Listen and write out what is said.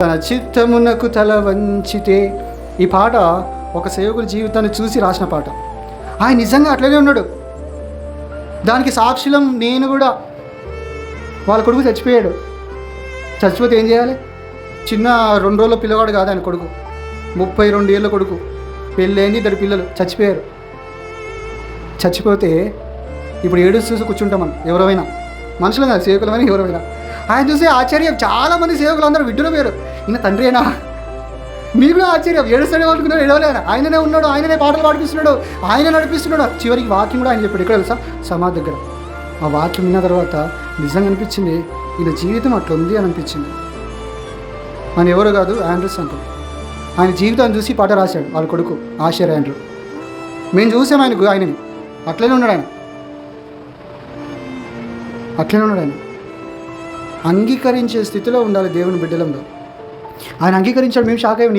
తన చిత్తమునకు తల వంచితే. ఈ పాట ఒక సేవకుడి జీవితాన్ని చూసి రాసిన పాట. ఆయన నిజంగా అట్లనే ఉన్నాడు. దానికి సాక్షిలం నేను కూడా. వాళ్ళ కొడుకు చచ్చిపోయాడు. చచ్చిపోతే ఏం చేయాలి? చిన్న రెండు రోజుల పిల్లవాడు కాదు ఆయన కొడుకు. ముప్పై రెండు ఏళ్ళ కొడుకు. పెళ్ళైంది ఇద్దరు పిల్లలు. చచ్చిపోయారు. చచ్చిపోతే ఇప్పుడు ఏడు చూసి కూర్చుంటాం మనం. ఎవరైనా మనుషులు కాదు సేవకులమైన ఎవరైనా ఆయన చూసి ఆశ్చర్యం. చాలామంది సేవకులు అందరూ విడ్డులో పేరు. ఈయన తండ్రేనా? మీరు కూడా ఆశ్చర్యం. ఏడుస్తాడే పట్టుకున్నాడు ఏడవలేనా ఆయననే ఉన్నాడు. ఆయననే పాటలు పాడిపిస్తున్నాడు. ఆయన నడిపిస్తున్నాడు. చివరికి వాక్యం కూడా ఆయన చెప్పాడు. ఎక్కడ తెలుసా? సమాధి దగ్గర. ఆ వాక్యం విన్న తర్వాత నిజంగా అనిపించింది. ఈయన జీవితం అట్లుంది ఉంది అని అనిపించింది. ఆయన ఎవరు కాదు ఆండ్రూస్ అంటారు ఆయన జీవితాన్ని చూసి పాట రాశాడు. వాళ్ళ కొడుకు ఆశ్చర్య ఆండ్రూ. మేము చూసాం ఆయనకు ఆయనని. అట్లనే ఉన్నాడు ఆయన. అట్లనే ఉన్నాడు ఆయన. అంగీకరించే స్థితిలో ఉండాలి దేవుని బిడ్డలంలో ఆయన అంగీకరించాడు మేము షాక్ అయ్యి.